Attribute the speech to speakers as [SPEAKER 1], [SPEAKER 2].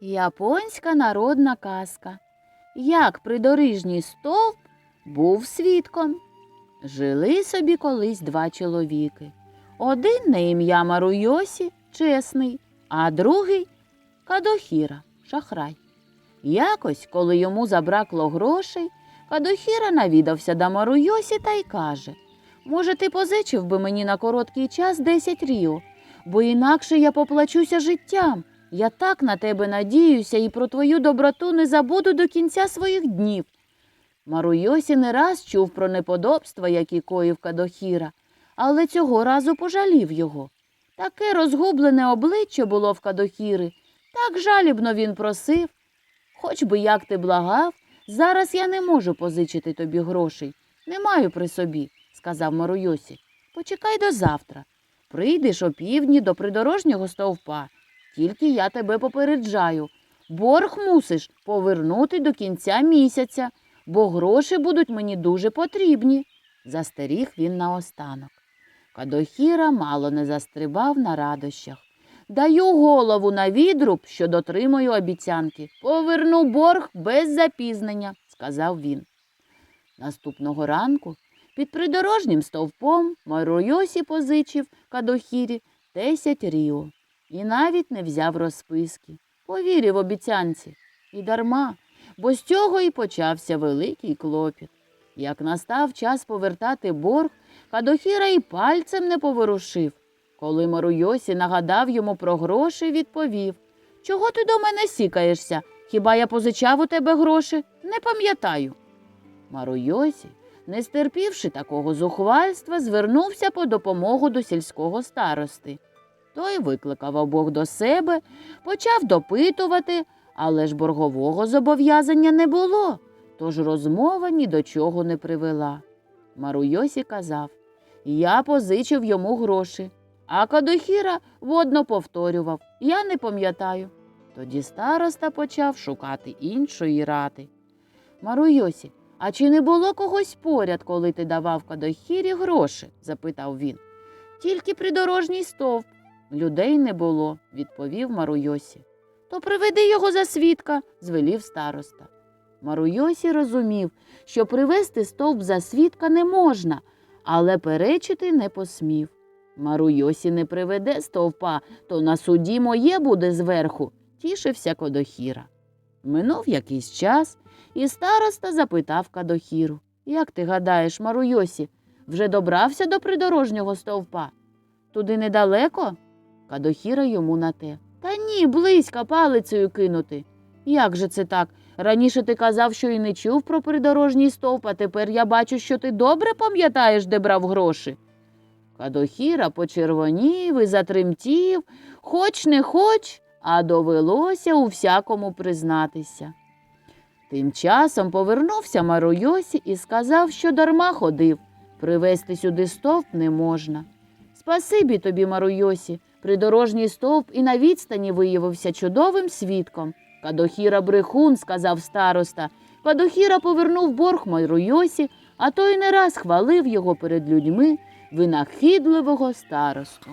[SPEAKER 1] Японська народна казка. Як придорожній стовп був свідком. Жили собі колись два чоловіки. Один на ім'я Маруйосі, чесний, а другий Кадохіра, шахрай. Якось, коли йому забракло грошей, Кадохіра навідався до Маруйосі та й каже Може, ти позичив би мені на короткий час 10 ріо, бо інакше я поплачуся життям. Я так на тебе надіюся і про твою доброту не забуду до кінця своїх днів. Маруйосі не раз чув про неподобства, які коїв Кадохіра, але цього разу пожалів його. Таке розгублене обличчя було в Кадохіри, так жалібно він просив. Хоч би як ти благав, зараз я не можу позичити тобі грошей. Не маю при собі, сказав Маруйосі. Почекай до завтра. Прийдеш опівдні до придорожнього стовпа. Тільки я тебе попереджаю. Борг мусиш повернути до кінця місяця, бо гроші будуть мені дуже потрібні, застеріг він наостанок. Кадохіра мало не застрибав на радощах. Даю голову на відруб, що дотримую обіцянки. Поверну борг без запізнення, сказав він. Наступного ранку під придорожнім стовпом Маруйосі позичив Кадохірі 10 ріо і навіть не взяв розписки. Повірив обіцянці. І дарма, бо з цього і почався великий клопіт. Як настав час повертати борг, Кадохіра і пальцем не поворушив. Коли Маруйосі нагадав йому про гроші, відповів Чого ти до мене сікаєшся? Хіба я позичав у тебе гроші? Не пам'ятаю. Маруйосі, не стерпівши такого зухвальства, звернувся по допомогу до сільського старости. Той викликав обох до себе, почав допитувати, але ж боргового зобов'язання не було, тож розмова ні до чого не привела. Маруйосі казав Я позичив йому гроші, а Кадохіра водно повторював Я не пам'ятаю. Тоді староста почав шукати іншої рати. Маруйосі, а чи не було когось поряд, коли ти давав Кадохірі гроші? запитав він. Тільки придорожній стовп. Людей не було, відповів Маруйосі. То приведи його за свідка, звелів староста. Маруйосі розумів, що привезти стовп за свідка не можна, але перечити не посмів. Маруйосі не приведе стовпа, то на суді моє буде зверху, тішився Кодохіра. Минув якийсь час, і староста запитав Кадохіру. Як ти гадаєш, Маруйосі, вже добрався до придорожнього стовпа? Туди недалеко? Кадохіра йому на те. Та ні, близько палицею кинути. Як же це так? Раніше ти казав, що і не чув про придорожній стовп, а тепер я бачу, що ти добре пам'ятаєш, де брав гроші. Кадохіра почервонів і затремтів, хоч не хоч, а довелося у всякому признатися. Тим часом повернувся Маруйосі і сказав, що дарма ходив, привезти сюди стовп не можна. Спасибі тобі, Маруйосі, придорожній стовп і на відстані виявився чудовим свідком. Кадохіра брехун, сказав староста. Кадохіра повернув борг Майруйосі, а той не раз хвалив його перед людьми винахідливого старосту.